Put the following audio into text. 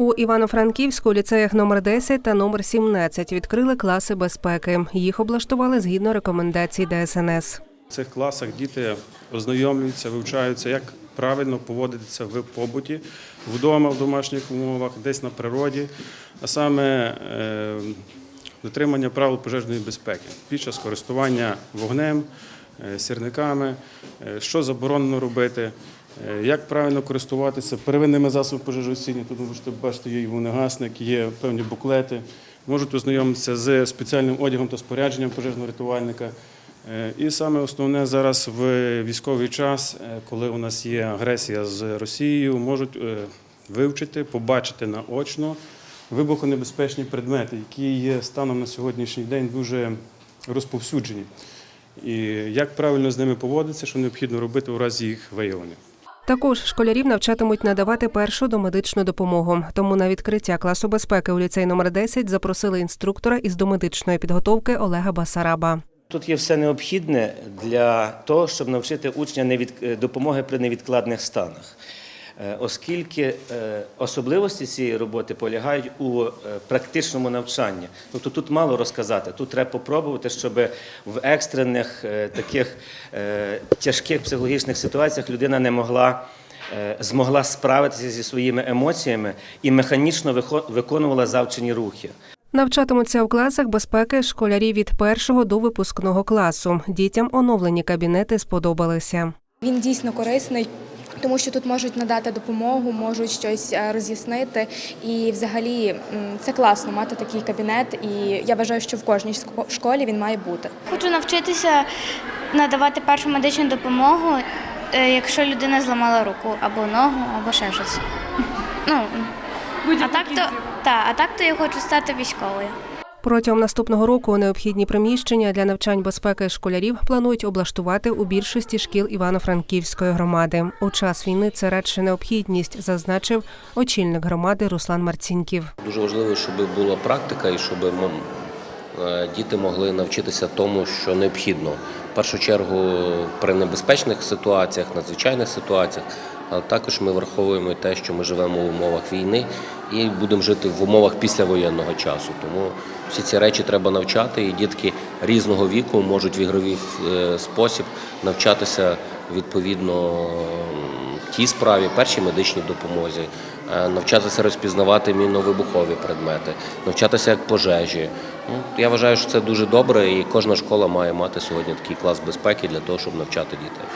У Івано-Франківську ліцеях номер 10 та номер 17 відкрили класи безпеки. Їх облаштували згідно рекомендацій ДСНС. В цих класах діти ознайомлюються, вивчаються, як правильно поводитися в побуті, вдома, в домашніх умовах, десь на природі, а саме е, дотримання правил пожежної безпеки під час користування вогнем, е, сірниками, е, що заборонено робити. Е, Як правильно користуватися первинними засобами пожежогасіння, ви можете бачити, є і вогнегасник, є певні буклети, можуть ознайомитися з спеціальним одягом та спорядженням пожежного рятувальника. Е, І саме основне зараз в військовий час, е, коли у нас є агресія з Росією, можуть вивчити, побачити наочно вибухонебезпечні предмети, які є станом на сьогоднішній день дуже розповсюджені. І як правильно з ними поводитися, що необхідно робити у разі їх виявлення. Також школярів навчатимуть надавати першу домедичну допомогу. Тому на відкриття класу безпеки у ліцей номер 10 запросили інструктора із домедичної підготовки Олега Басараба. Тут є все необхідне для того, щоб навчити учня допомоги при невідкладних станах. Е, Оскільки е, особливості цієї роботи полягають у е, практичному навчанні. Тобто тут мало розказати, тут треба попробувати, щоб в екстрених таких тяжких психологічних ситуаціях людина не могла змогла справитися зі своїми емоціями і механічно виконувала завчені рухи. Навчатимуться у класах безпеки школярі від першого до випускного класу. Дітям оновлені кабінети сподобалися. Він дійсно корисний. Тому що тут можуть надати допомогу, можуть щось е, роз'яснити, і взагалі це класно мати такий кабінет. І я вважаю, що в кожній школі він має бути. Хочу навчитися надавати першу медичну допомогу, е, якщо людина зламала руку або ногу, або ще щось. Ну, а так то, та, а так то я хочу стати військовою. Протягом наступного року необхідні приміщення для навчань безпеки школярів планують облаштувати у більшості шкіл Івано-Франківської громади. У час війни це радше необхідність, зазначив очільник громади Руслан Марцінків. Дуже важливо, щоб була практика і щоб е, діти могли навчитися тому, що необхідно. В першу чергу при небезпечних ситуаціях, надзвичайних ситуаціях, але також ми враховуємо те, що ми живемо в умовах війни і будемо жити в умовах післявоєнного часу. Тому всі ці речі треба навчати, і дітки різного віку можуть в ігровий е, спосіб навчатися відповідно тій справі, першій медичній допомозі, е, навчатися розпізнавати мінно-вибухові предмети, навчатися як пожежі. Ну, я вважаю, що це дуже добре, і кожна школа має мати сьогодні такий клас безпеки для того, щоб навчати дітей.